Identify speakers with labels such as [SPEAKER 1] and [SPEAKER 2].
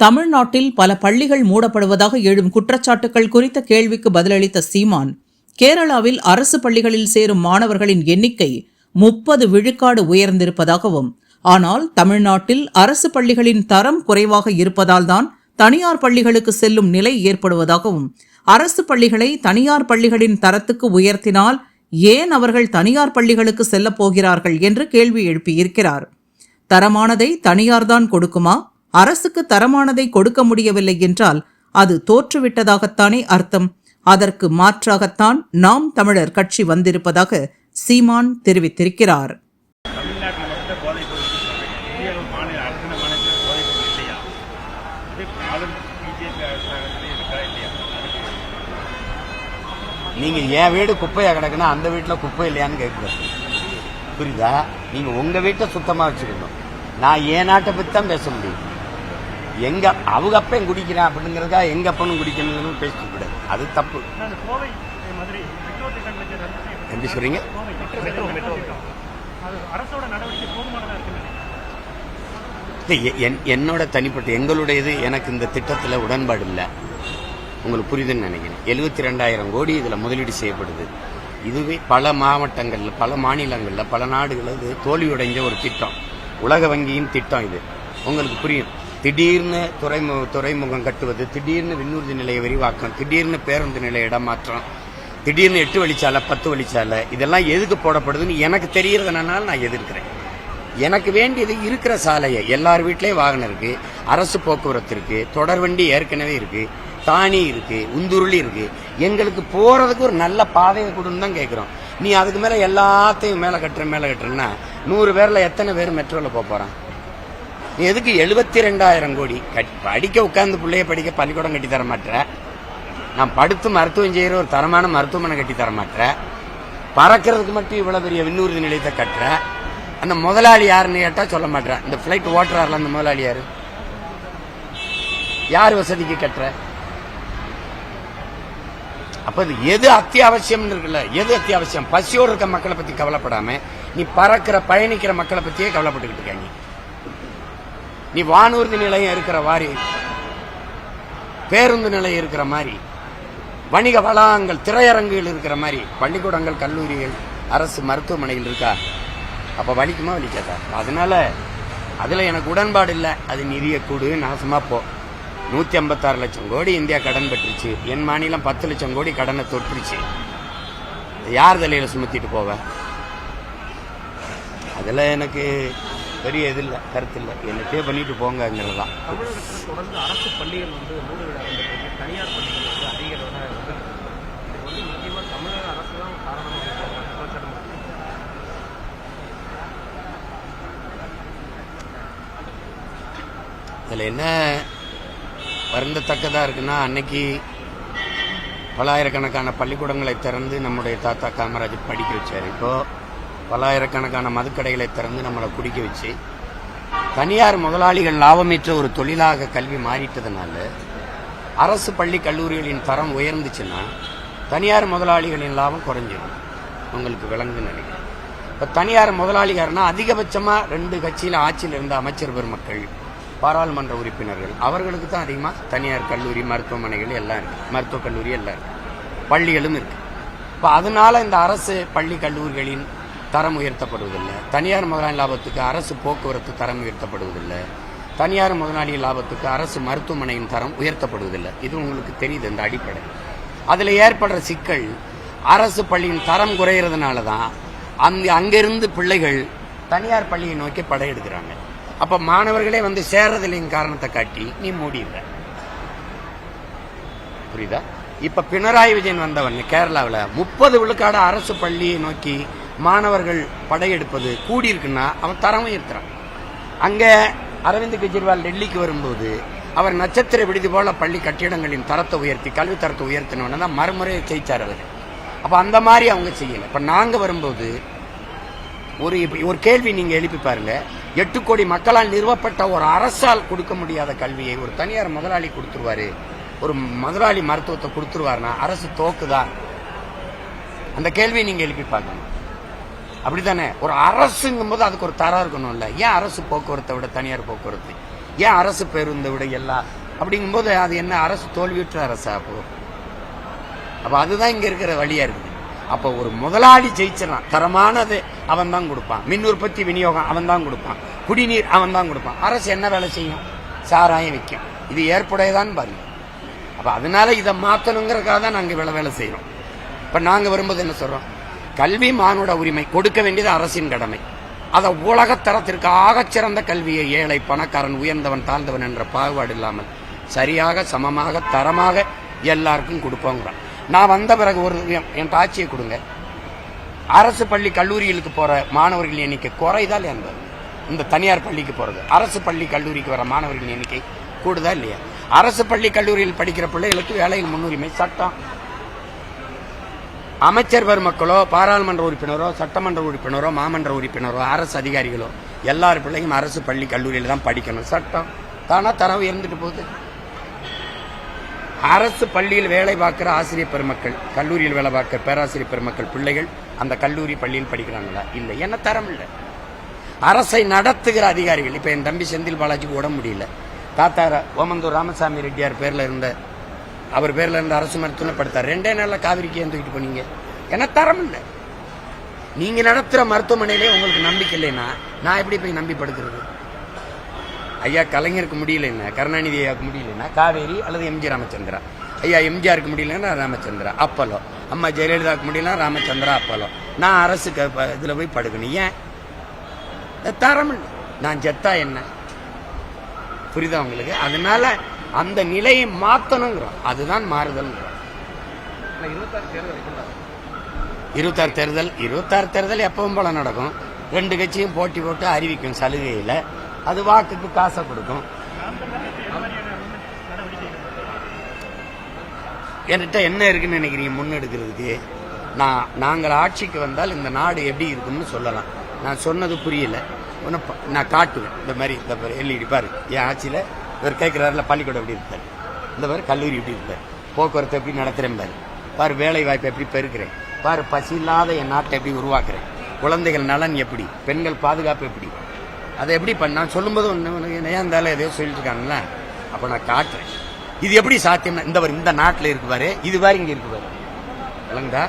[SPEAKER 1] தமிழ்நாட்டில் பல பள்ளிகள் மூடப்படுவதாக எழும் குற்றச்சாட்டுகள் குறித்த கேள்விக்கு பதிலளித்த சீமான் கேரளாவில் அரசு பள்ளிகளில் சேரும் மாணவர்களின் எண்ணிக்கை முப்பது விழுக்காடு உயர்ந்திருப்பதாகவும் ஆனால் தமிழ்நாட்டில் அரசு பள்ளிகளின் தரம் குறைவாக இருப்பதால்தான் தனியார் பள்ளிகளுக்கு செல்லும் நிலை ஏற்படுவதாகவும் அரசு பள்ளிகளை தனியார் பள்ளிகளின் தரத்துக்கு உயர்த்தினால் ஏன் அவர்கள் தனியார் பள்ளிகளுக்கு செல்லப் போகிறார்கள் என்று கேள்வி எழுப்பியிருக்கிறார். தரமானதை தனியார்தான் கொடுக்குமா? அரசுக்கு தரமானதை கொடுக்க முடியவில்லை என்றால் அது தோற்றுவிட்டதாகத்தானே அர்த்தம். அதற்கு மாற்றாகத்தான் நாம் தமிழர் கட்சி வந்திருப்பதாக சீமான் தெரிவித்திருக்கிறார்.
[SPEAKER 2] நீங்கள்
[SPEAKER 3] நீங்க என் வீடு குப்பையா கிடக்குன்னா அந்த வீட்டுல குப்பை இல்லையான்னு கேட்கக்கூடாது புரியுதா? நீங்க உங்க வீட்டை சுத்தமா வச்சுக்கணும். நான் என் நாட்டை பத்தி தான் பேச முடியும். எங்க அவங்க அப்பன் குடிக்கிறான் அப்படிங்கிறதுக்காக எங்க அப்பனும் குடிக்கணும்னு பேசிக்க கூடாது. அது தப்பு.
[SPEAKER 2] நான் கோவை மதுரை மெட்ரோ திட்டங்களுக்கு ரத்து செய்யப்பட்ட
[SPEAKER 3] எப்படி சொல்றீங்க? என்னோட தனிப்பட்ட எங்களுடையது எனக்கு இந்த திட்டத்துல உடன்பாடு இல்லை. உங்களுக்கு புரியுதுன்னு நினைக்கிறேன். எழுபத்தி ரெண்டாயிரம் கோடி இதுல முதலீடு செய்யப்படுது. இதுவே பல மாவட்டங்கள்ல பல மாநிலங்கள்ல பல நாடுகள்ல இது தோல்வியடைஞ்ச ஒரு திட்டம். உலக வங்கியின் திட்டம் இது. உங்களுக்கு புரியும். திடீர்னு துறைமு துறைமுகம் கட்டுவது திடீர்னு விண்ணூர்தி நிலைய விரிவாக்கம் திடீர்னு பேருந்து நிலைய இடமாற்றம் திடீர்னு எட்டு வழிச்சாலை பத்து வழிச்சாலை இதெல்லாம் எதுக்கு போடப்படுதுன்னு எனக்கு தெரியறதுனால நான் எதிர்க்கிறேன். எனக்கு வேண்டியது இருக்கிற சாலையை எல்லார் வீட்லேயும் வாகனம் இருக்குது அரசு போக்குவரத்து இருக்குது தொடர் வண்டி ஏற்கனவே இருக்குது தானி இருக்குது உந்துருளி இருக்குது எங்களுக்கு போகிறதுக்கு ஒரு நல்ல பாதையை கொடுன்னு தான் கேட்குறோம் நீ அதுக்கு மேலே எல்லாத்தையும் மேலே கட்டுற மேலே கட்டுறேன்னா நூறு பேரில் எத்தனை பேர் மெட்ரோவில் போக போகிறான் எதுக்கு எழுபத்தி ரெண்டாயிரம் கோடி? கட்- படிக்க உட்காந்து பிள்ளைய படிக்க பள்ளிக்கூடம் கட்டி தர மாட்டேற நான் படுத்து மருத்துவம் செய்கிற ஒரு தரமான மருத்துவமனை கட்டி தர மாட்டேற பறக்கிறதுக்கு மட்டும் இவ்வளோ பெரிய விண்ணூர்தி நிலையத்தை கட்டுற? அந்த முதலாளி யாருன்னு கேட்டால் சொல்ல மாட்டேன் இந்த ஃப்ளைட் ஓட்டுறாருல அந்த முதலாளி யாரு? யார் வசதிக்கு கட்டுற? அப்போ இது எது அத்தியாவசியம் இருக்குல்ல? எது அத்தியாவசியம்? பசியோடு இருக்க மக்களை பற்றி கவலைப்படாமல் நீ பறக்கிற பயணிக்கிற மக்களை பற்றியே கவலைப்பட்டுக்கிட்டு இருக்காங்க. நீ வானூர்தி நிலையம் இருக்கிற மாதிரி. பேருந்து நிலையம் இருக்கிற மாதிரி. வணிக வளாகங்கள் திரையரங்குகள் இருக்கிற மாதிரி. பள்ளிக்கூடங்கள் கல்லூரிகள் அரசு மருத்துவமனைகள் இருக்கா? அப்போ வலிக்குமா வலிக்காதா? அதனால அதில் எனக்கு உடன்பாடு இல்லை. அது நிதியை கூடு நாசமா போ. நூற்றி ஐம்பத்தாறு லட்சம் கோடி இந்தியா கடன் பெற்றுச்சு. என் மாநிலம் பத்து லட்சம் கோடி கடனை தொற்றுச்சு யார் தலையில் சுமத்திட்டு போவ? அதில் எனக்கு பெரிய இது இல்லை கருத்து இல்லை. என்னத்தையே பண்ணிட்டு போங்கங்கிறது தான்.
[SPEAKER 2] தொடர்ந்து அரசு பள்ளிகள் வந்து தனியார் பள்ளிகள் வந்து அதிக வந்து முக்கியமாக தமிழக அரசு தான் காரணமாக.
[SPEAKER 3] இதுல என்ன வருந்தத்தக்கதா இருக்குன்னா அன்னைக்கு பலாயிரக்கணக்கான பள்ளிக்கூடங்களை திறந்து நம்முடைய தாத்தா காமராஜ் படிக்க வச்சார். இப்போ பல்லாயிரக்கணக்கான மதுக்கடைகளை திறந்து நம்மளை குடிக்க வச்சு தனியார் முதலாளிகள் லாபமேற்ற ஒரு தொழிலாக கல்வி மாறிட்டதுனால அரசு பள்ளி கல்லூரிகளின் தரம் உயர்ந்துச்சுன்னா தனியார் முதலாளிகளின் லாபம் குறைஞ்சிடும் உங்களுக்கு விளங்கு நினைக்கிறேன். இப்போ தனியார் முதலாளிகாரனா அதிகபட்சமாக ரெண்டு கட்சியில் ஆட்சியில் இருந்த அமைச்சர் பெருமக்கள் பாராளுமன்ற உறுப்பினர்கள் அவர்களுக்கு தான் அதிகமாக தனியார் கல்லூரி மருத்துவமனைகள் எல்லாம் இருக்குது மருத்துவக் கல்லூரி எல்லாம் இருக்குது பள்ளிகளும் இருக்குது இப்போ அதனால இந்த அரசு பள்ளி கல்லூரிகளின் தரம் உயர்த்தப்படுவதில்லை. தனியார் முதலாளி லாபத்துக்கு அரசு போக்குவரத்து தரம் உயர்த்தப்படுவதில்லை. தனியார் முதலாளி லாபத்துக்கு அரசு மருத்துவமனையின் தரம் உயர்த்தப்படுவதில்லை. இது உங்களுக்கு தெரியுது இந்த அடிப்படை. அதில் ஏற்படுற சிக்கல் அரசு பள்ளியின் தரம் குறையிறதுனால தான் அந்த அங்கிருந்து பிள்ளைகள் தனியார் பள்ளியை நோக்கி படையெடுக்கிறாங்க அப்போ மாணவர்களே வந்து சேர்றதில்லைங்க காரணத்தை காட்டி நீ மூடிடுற. புரியுதா? இப்போ பினராயி விஜயன் வந்தவன் கேரளாவில் முப்பது விழுக்காடு அரசு பள்ளியை நோக்கி மாணவர்கள் படையெடுப்பது கூடியிருக்குன்னா அவன் தரம் உயர்த்துறான் அங்கே அரவிந்த் கெஜ்ரிவால் டெல்லிக்கு வரும்போது அவர் நட்சத்திர விடுதி போல பள்ளி கட்டிடங்களின் தரத்தை உயர்த்தி கல்வி தரத்தை உயர்த்தினவன தான் மறுமுறை ஜெயிச்சார் அவர். அப்போ அந்த மாதிரி அவங்க செய்யலை. இப்போ நாங்கள் வரும்போது ஒரு ஒரு கேள்வி நீங்கள் எழுப்பி பாருங்க. எட்டு கோடி மக்களால் நிறுவப்பட்ட ஒரு அரசால் கொடுக்க முடியாத கல்வியை ஒரு தனியார் முதலாளி கொடுத்துருவாரு. ஒரு முதலாளி மருத்துவத்தை கொடுத்துருவாருன்னா அரசு தோக்குதான் அந்த கேள்வியை நீங்கள் எழுப்பி பார்க்கணும் அப்படித்தானே ஒரு அரசுங்கும் போது அதுக்கு ஒரு தரம் இருக்கணும்ல. ஏன் அரசு போக்குவரத்தை விட தனியார் போக்குவரத்து? ஏன் அரசு பேருந்தை விட எல்லாம் அப்படிங்கும்போது அது என்ன அரசு தோல்வியுற்ற அரசா அப்போ? அப்போ அதுதான் இங்க இருக்கிற வழியா இருக்குது. அப்போ ஒரு முதலாளி ஜெயிச்சிடலாம் தரமானது அவன் தான் கொடுப்பான். மின் உற்பத்தி விநியோகம் அவன் தான் கொடுப்பான். குடிநீர் அவன் தான் கொடுப்பான். அரசு என்ன வேலை செய்யும்? சாராயம் விற்கும் இது ஏற்புடையதான் பாருங்க. அப்போ அதனால இதை மாற்றணுங்கிறக்காக தான் நாங்கள் வேலை வேலை செய்கிறோம் இப்போ நாங்கள் வரும்போது என்ன சொல்கிறோம் கல்வி மானுட உரிமை கொடுக்க வேண்டியது அரசின் கடமை. அதை உலகத்தரத்திற்கு ஆகச் சிறந்த கல்வியை ஏழை பணக்காரன் உயர்ந்தவன் தாழ்ந்தவன் என்ற பாகுபாடு இல்லாமல் சரியாக சமமாக தரமாக எல்லாருக்கும் கொடுப்போங்கிறான். நான் வந்த பிறகு ஒரு என்- ஆட்சியை கொடுங்க. அரசு பள்ளி கல்லூரிகளுக்கு போகிற மாணவர்கள் எண்ணிக்கை குறைதா என்பது. இந்த தனியார் பள்ளிக்கு போகிறது அரசு பள்ளி கல்லூரிக்கு வர மாணவர்கள் எண்ணிக்கை கூடுதா இல்லையா? அரசு பள்ளி கல்லூரியில் படிக்கிற பிள்ளைகளுக்கு வேலையில் முன்னுரிமை சட்டம். அமைச்சர் பெருமக்களோ பாராளுமன்ற உறுப்பினரோ சட்டமன்ற உறுப்பினரோ மாமன்ற உறுப்பினரோ அரசு அதிகாரிகளோ எல்லார் பிள்ளையும் அரசு பள்ளி கல்லூரியில் தான் படிக்கணும். சட்டம் தானா தரவு இருந்துட்டு போகுது. அரசு பள்ளியில் வேலை பார்க்கிற ஆசிரியர் பெருமக்கள் கல்லூரியில் வேலை பார்க்குற பேராசிரியர் பெருமக்கள் பிள்ளைகள் அந்த கல்லூரி பள்ளியில் படிக்கிறாங்களா? இல்லை. என்ன தரம் இல்லை. அரசை நடத்துகிற அதிகாரிகள் இப்போ என் தம்பி செந்தில் பாலாஜிக்கு உடம்பு முடியல. தாத்தா ஓமந்தூர் ராமசாமி ரெட்டியார் பேரில் இருந்த அவர் பேர்ல இருந்த அரசு மருத்துவமனை படுத்தார். ரெண்டே நாளில் காவிரிக்கு ஏன் தூக்கிட்டு போனீங்க. ஏன்னா தரம் இல்லை. நீங்கள் நடத்துகிற மருத்துவமனையிலே உங்களுக்கு நம்பிக்கை இல்லைன்னா நான் எப்படி போய் நம்பி படுக்கிறது? ஐயா கலைஞருக்கு முடியலன்னா கருணாநிதி ஐயாவுக்கு முடியலன்னா காவேரி அல்லது எம்ஜி ராமச்சந்திரா? ஐயா எம்ஜிஆருக்கு முடியலன்னா ராமச்சந்திரா. அப்பலோ. அம்மா ஜெயலலிதாவுக்கு முடியலன்னா ராமச்சந்திரா அப்பலோ. நான் அரசு இதில் போய் படுக்கணும். ஏன்? தரம் நான் செத்தா என்ன? புரியுதா உங்களுக்கு? அதனால அந்த நிலையை மாத்தணுங்கிறோம் அதுதான் மாறுதல்ங்கிறோம் இருபத்தாறு தேர்தல் இருபத்தாறு தேர்தல் எப்பவும் போல நடக்கும். ரெண்டு கட்சியும் போட்டி போட்டு அறிவிக்கும் சலுகையில அது வாக்குக்கு காசை கொடுக்கும். என்கிட்ட என்ன இருக்குன்னு நினைக்கிறீங்க முன்னெடுக்கிறதுக்கு? நான் நாங்கள் ஆட்சிக்கு வந்தால் இந்த நாடு எப்படி இருக்கும்னு சொல்லலாம். நான் சொன்னது புரியல. ஒன்று நான் காட்டுவேன். இந்த மாதிரி இந்த எல்இடி பாரு. என் ஆட்சியில் இவர் கேட்குறாருல பள்ளிக்கூடம் எப்படி இருப்பார்? இந்த பாரு கல்லூரி எப்படி இருப்பார்? போக்குவரத்து எப்படி நடத்துகிறேன் பாரு. வேலை வாய்ப்பு எப்படி பெருக்கிறேன். பாரு பசி இல்லாத என் நாட்டை எப்படி உருவாக்குறேன். குழந்தைகள் நலன் எப்படி? பெண்கள் பாதுகாப்பு எப்படி? அதை எப்படி பண்ண? சொல்லும்போது ஒன்று ஏன் இருந்தாலும் எதையோ சொல்லிட்டு இருக்காங்கல்ல? அப்போ நான் காட்டுறேன். இது எப்படி சாத்தியம்னா இந்த இந்த நாட்டில் இருக்குவாரு இது வேறு இங்கே இருக்குவாரு விளங்குதா?